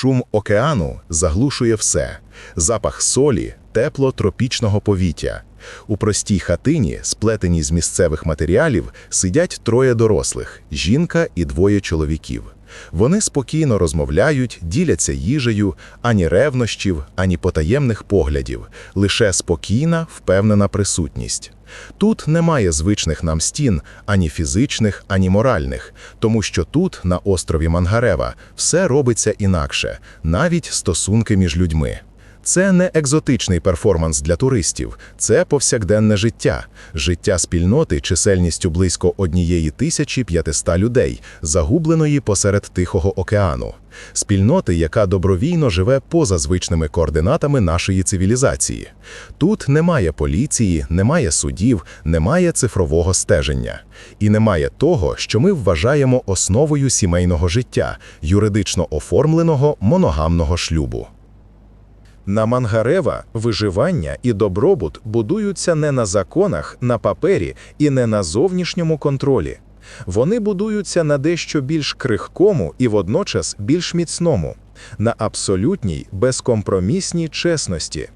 Шум океану заглушує все: запах солі, тепло тропічного повітря. У простій хатині, сплетеній з місцевих матеріалів, сидять троє дорослих жінка і двоє чоловіків. Вони спокійно розмовляють, діляться їжею, ані ревнощів, ані потаємних поглядів, лише спокійна, впевнена присутність. Тут немає звичних нам стін, ані фізичних, ані моральних, тому що тут, на острові Мангарева, все робиться інакше, навіть стосунки між людьми. Це не екзотичний перформанс для туристів, це повсякденне життя, життя спільноти чисельністю близько однієї тисячі 500 людей, загубленої посеред Тихого океану, спільноти, яка добровільно живе поза звичними координатами нашої цивілізації. Тут немає поліції, немає судів, немає цифрового стеження, і немає того, що ми вважаємо основою сімейного життя, юридично оформленого моногамного шлюбу. На Мангарева виживання і добробут будуються не на законах, на папері і не на зовнішньому контролі. Вони будуються на дещо більш крихкому і водночас більш міцному, на абсолютній безкомпромісній чесності.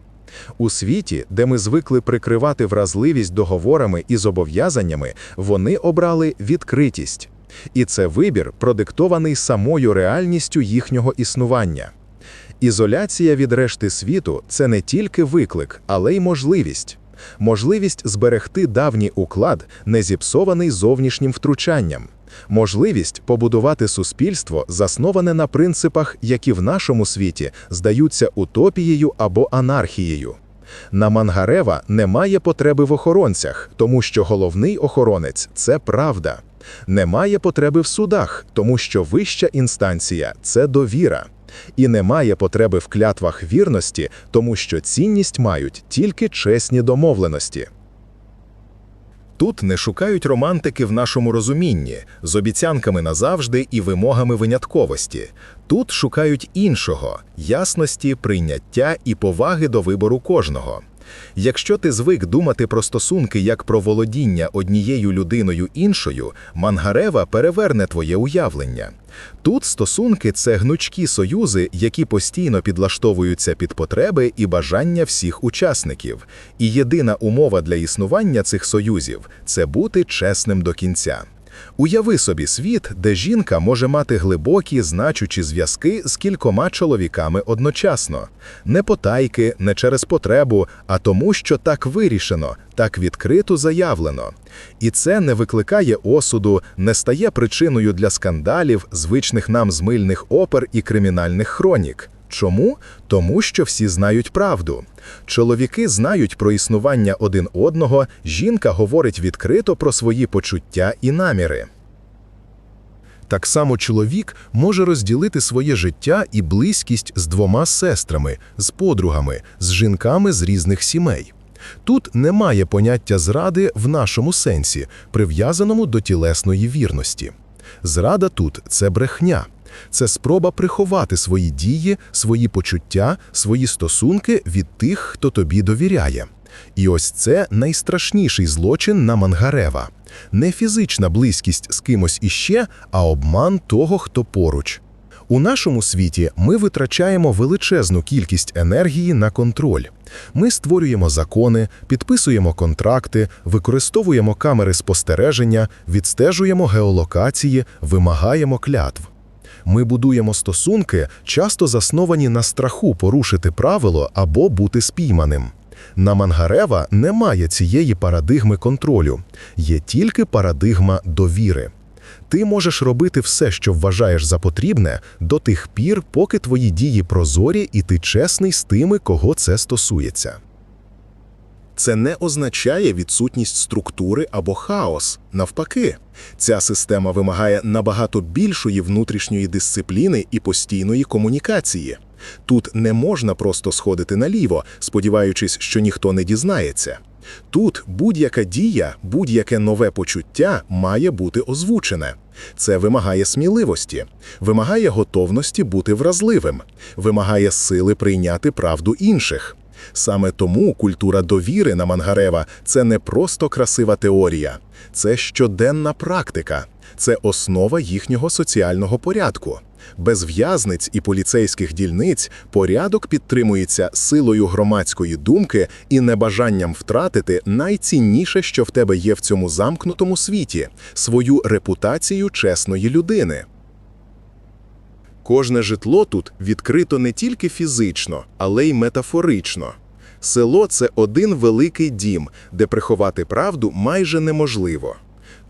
У світі, де ми звикли прикривати вразливість договорами і зобов'язаннями, вони обрали відкритість. І це вибір, продиктований самою реальністю їхнього існування. Ізоляція від решти світу це не тільки виклик, але й можливість. Можливість зберегти давній уклад, не зіпсований зовнішнім втручанням, можливість побудувати суспільство, засноване на принципах, які в нашому світі здаються утопією або анархією. На Мангарева немає потреби в охоронцях, тому що головний охоронець це правда. Немає потреби в судах, тому що вища інстанція це довіра. І немає потреби в клятвах вірності, тому що цінність мають тільки чесні домовленості. Тут не шукають романтики в нашому розумінні з обіцянками назавжди і вимогами винятковості. Тут шукають іншого ясності, прийняття і поваги до вибору кожного. Якщо ти звик думати про стосунки як про володіння однією людиною іншою, Мангарева переверне твоє уявлення. Тут стосунки це гнучкі союзи, які постійно підлаштовуються під потреби і бажання всіх учасників. І єдина умова для існування цих союзів це бути чесним до кінця. Уяви собі світ, де жінка може мати глибокі, значучі зв'язки з кількома чоловіками одночасно, не потайки, не через потребу, а тому, що так вирішено, так відкрито заявлено. І це не викликає осуду, не стає причиною для скандалів, звичних нам з мильних опер і кримінальних хронік. Чому? Тому що всі знають правду. Чоловіки знають про існування один одного, жінка говорить відкрито про свої почуття і наміри. Так само чоловік може розділити своє життя і близькість з двома сестрами, з подругами, з жінками з різних сімей. Тут немає поняття зради в нашому сенсі, прив'язаному до тілесної вірності. Зрада тут це брехня. Це спроба приховати свої дії, свої почуття, свої стосунки від тих, хто тобі довіряє. І ось це найстрашніший злочин на Мангарева не фізична близькість з кимось іще, а обман того, хто поруч. У нашому світі ми витрачаємо величезну кількість енергії на контроль. Ми створюємо закони, підписуємо контракти, використовуємо камери спостереження, відстежуємо геолокації, вимагаємо клятв. Ми будуємо стосунки, часто засновані на страху порушити правило або бути спійманим. На Мангарева немає цієї парадигми контролю, є тільки парадигма довіри. Ти можеш робити все, що вважаєш за потрібне, до тих пір, поки твої дії прозорі і ти чесний з тими, кого це стосується. Це не означає відсутність структури або хаос. Навпаки, ця система вимагає набагато більшої внутрішньої дисципліни і постійної комунікації. Тут не можна просто сходити наліво, сподіваючись, що ніхто не дізнається. Тут будь-яка дія, будь-яке нове почуття має бути озвучене. Це вимагає сміливості, вимагає готовності бути вразливим, вимагає сили прийняти правду інших. Саме тому культура довіри на Мангарева це не просто красива теорія, це щоденна практика, це основа їхнього соціального порядку. Без в'язниць і поліцейських дільниць порядок підтримується силою громадської думки і небажанням втратити найцінніше, що в тебе є в цьому замкнутому світі свою репутацію чесної людини. Кожне житло тут відкрито не тільки фізично, але й метафорично. Село це один великий дім, де приховати правду майже неможливо.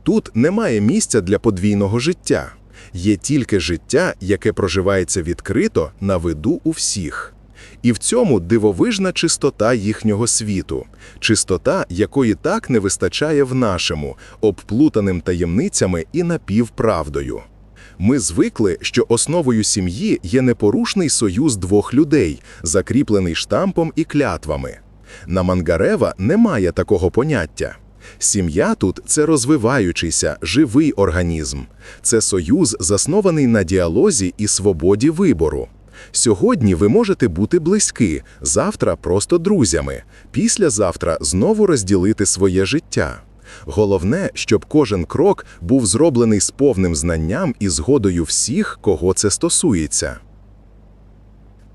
Тут немає місця для подвійного життя. Є тільки життя, яке проживається відкрито на виду у всіх. І в цьому дивовижна чистота їхнього світу, чистота, якої так не вистачає в нашому, обплутаним таємницями і напівправдою. Ми звикли, що основою сім'ї є непорушний союз двох людей, закріплений штампом і клятвами. На Мангарева немає такого поняття. Сім'я тут це розвиваючийся, живий організм. Це союз, заснований на діалозі і свободі вибору. Сьогодні ви можете бути близькі, завтра просто друзями, післязавтра знову розділити своє життя. Головне, щоб кожен крок був зроблений з повним знанням і згодою всіх, кого це стосується.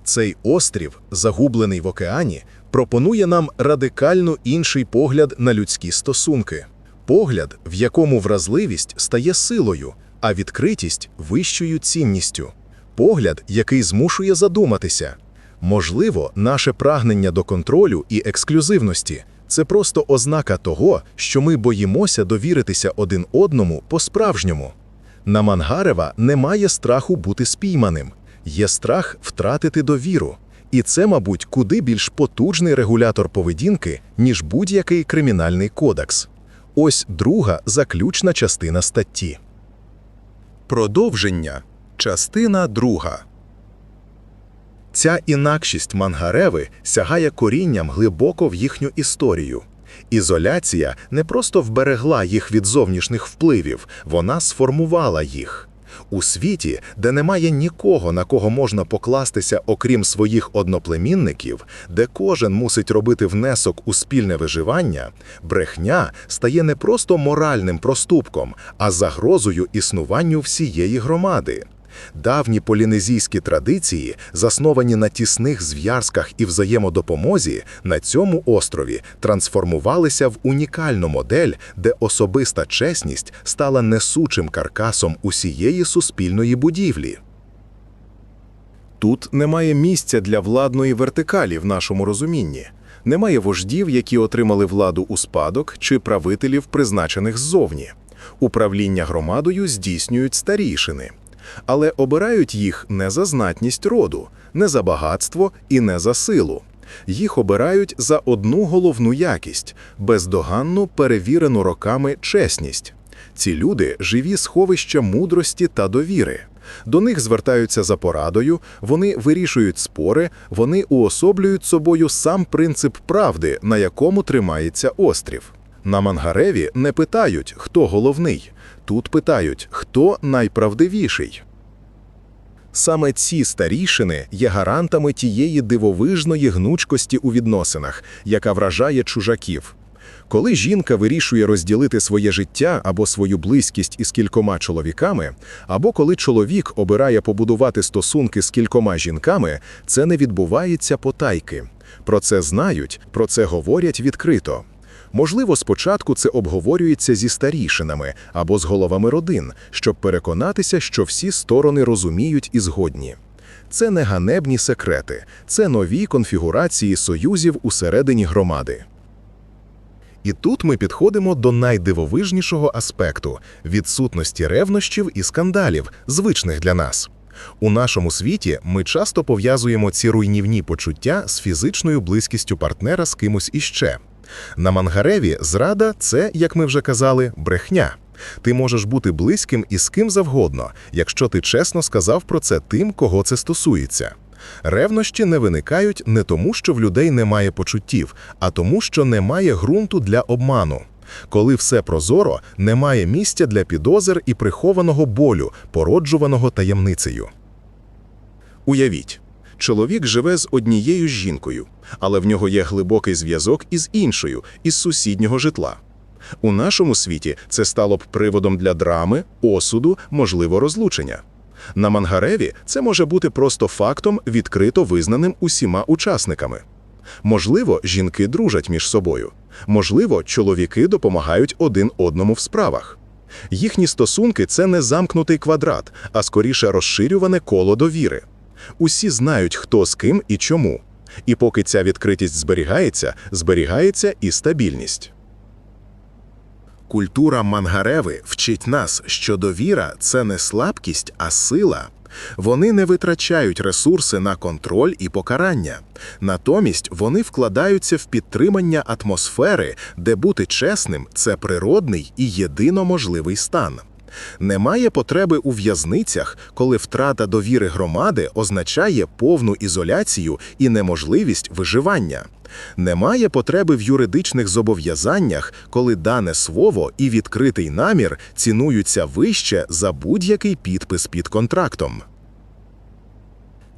Цей острів, загублений в океані, пропонує нам радикально інший погляд на людські стосунки. Погляд, в якому вразливість стає силою, а відкритість вищою цінністю. Погляд, який змушує задуматися. Можливо, наше прагнення до контролю і ексклюзивності це просто ознака того, що ми боїмося довіритися один одному по-справжньому. На Мангарева немає страху бути спійманим, є страх втратити довіру. І це, мабуть, куди більш потужний регулятор поведінки, ніж будь-який кримінальний кодекс. Ось друга заключна частина статті. Продовження. Частина друга. Ця інакшість Мангареви сягає корінням глибоко в їхню історію. Ізоляція не просто вберегла їх від зовнішніх впливів, вона сформувала їх. У світі, де немає нікого, на кого можна покластися, окрім своїх одноплемінників, де кожен мусить робити внесок у спільне виживання, брехня стає не просто моральним проступком, а загрозою існуванню всієї громади. Давні полінезійські традиції, засновані на тісних зв'язках і взаємодопомозі, на цьому острові трансформувалися в унікальну модель, де особиста чесність стала несучим каркасом усієї суспільної будівлі. Тут немає місця для владної вертикалі в нашому розумінні. Немає вождів, які отримали владу у спадок, чи правителів, призначених ззовні. Управління громадою здійснюють старішини але обирають їх не за знатність роду, не за багатство і не за силу. Їх обирають за одну головну якість бездоганну перевірену роками чесність. Ці люди живі сховища мудрості та довіри. До них звертаються за порадою, вони вирішують спори, вони уособлюють собою сам принцип правди, на якому тримається острів. На Мангареві не питають, хто головний, Тут питають, хто найправдивіший. Саме ці старішини є гарантами тієї дивовижної гнучкості у відносинах, яка вражає чужаків. Коли жінка вирішує розділити своє життя або свою близькість із кількома чоловіками, або коли чоловік обирає побудувати стосунки з кількома жінками, це не відбувається потайки. Про це знають, про це говорять відкрито. Можливо, спочатку це обговорюється зі старішинами або з головами родин, щоб переконатися, що всі сторони розуміють і згодні. Це не ганебні секрети, це нові конфігурації союзів усередині громади. І тут ми підходимо до найдивовижнішого аспекту відсутності ревнощів і скандалів, звичних для нас. У нашому світі ми часто пов'язуємо ці руйнівні почуття з фізичною близькістю партнера з кимось іще. На Мангареві зрада це, як ми вже казали, брехня. Ти можеш бути близьким із ким завгодно, якщо ти чесно сказав про це тим, кого це стосується. Ревнощі не виникають не тому, що в людей немає почуттів, а тому, що немає ґрунту для обману. Коли все прозоро, немає місця для підозр і прихованого болю, породжуваного таємницею. Уявіть, чоловік живе з однією жінкою, але в нього є глибокий зв'язок із іншою, із сусіднього житла. У нашому світі це стало б приводом для драми, осуду, можливо, розлучення. На Мангареві це може бути просто фактом, відкрито визнаним усіма учасниками. Можливо, жінки дружать між собою. Можливо, чоловіки допомагають один одному в справах. Їхні стосунки це не замкнутий квадрат, а скоріше розширюване коло довіри. Усі знають, хто з ким і чому. І поки ця відкритість зберігається, зберігається і стабільність. Культура Мангареви вчить нас, що довіра це не слабкість, а сила. Вони не витрачають ресурси на контроль і покарання. Натомість вони вкладаються в підтримання атмосфери, де бути чесним це природний і єдино можливий стан. Немає потреби у в'язницях, коли втрата довіри громади означає повну ізоляцію і неможливість виживання. Немає потреби в юридичних зобов'язаннях, коли дане слово і відкритий намір цінуються вище за будь-який підпис під контрактом.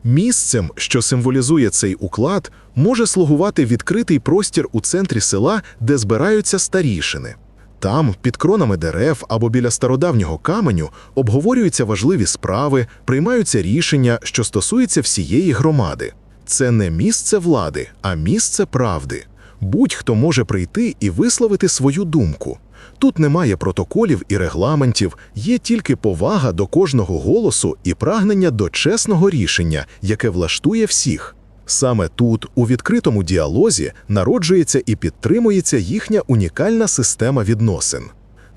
Місцем, що символізує цей уклад, може слугувати відкритий простір у центрі села, де збираються старішини. Там, під кронами дерев або біля стародавнього каменю, обговорюються важливі справи, приймаються рішення, що стосуються всієї громади. Це не місце влади, а місце правди. Будь-хто може прийти і висловити свою думку. Тут немає протоколів і регламентів, є тільки повага до кожного голосу і прагнення до чесного рішення, яке влаштує всіх. Саме тут, у відкритому діалозі, народжується і підтримується їхня унікальна система відносин.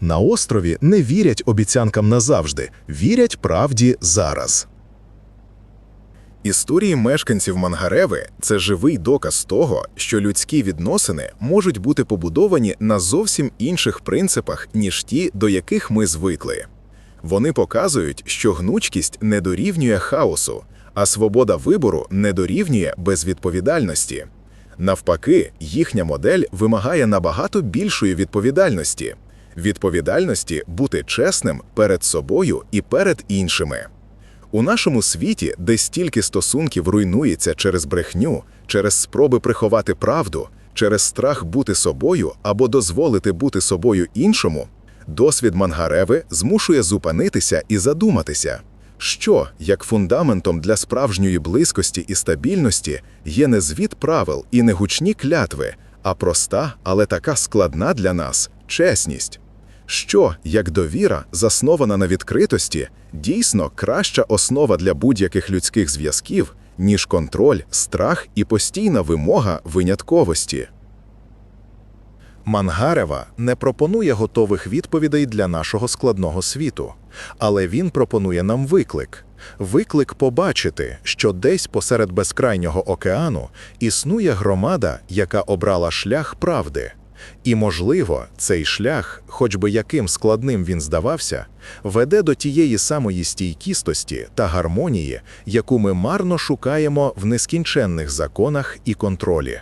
На острові не вірять обіцянкам назавжди, вірять правді зараз. Історії мешканців Мангареви це живий доказ того, що людські відносини можуть бути побудовані на зовсім інших принципах, ніж ті, до яких ми звикли. Вони показують, що гнучкість не дорівнює хаосу, а свобода вибору не дорівнює безвідповідальності. Навпаки, їхня модель вимагає набагато більшої відповідальності відповідальності бути чесним перед собою і перед іншими. У нашому світі, де стільки стосунків руйнується через брехню, через спроби приховати правду, через страх бути собою або дозволити бути собою іншому, досвід Мангареви змушує зупинитися і задуматися, що, як фундаментом для справжньої близькості і стабільності, є не звіт правил і не гучні клятви, а проста, але така складна для нас чесність. Що, як довіра, заснована на відкритості, дійсно краща основа для будь-яких людських зв'язків, ніж контроль, страх і постійна вимога винятковості. Мангарева не пропонує готових відповідей для нашого складного світу, але він пропонує нам виклик. Виклик побачити, що десь посеред безкрайнього океану існує громада, яка обрала шлях правди. І, можливо, цей шлях, хоч би яким складним він здавався, веде до тієї самої стійкістості та гармонії, яку ми марно шукаємо в нескінченних законах і контролі.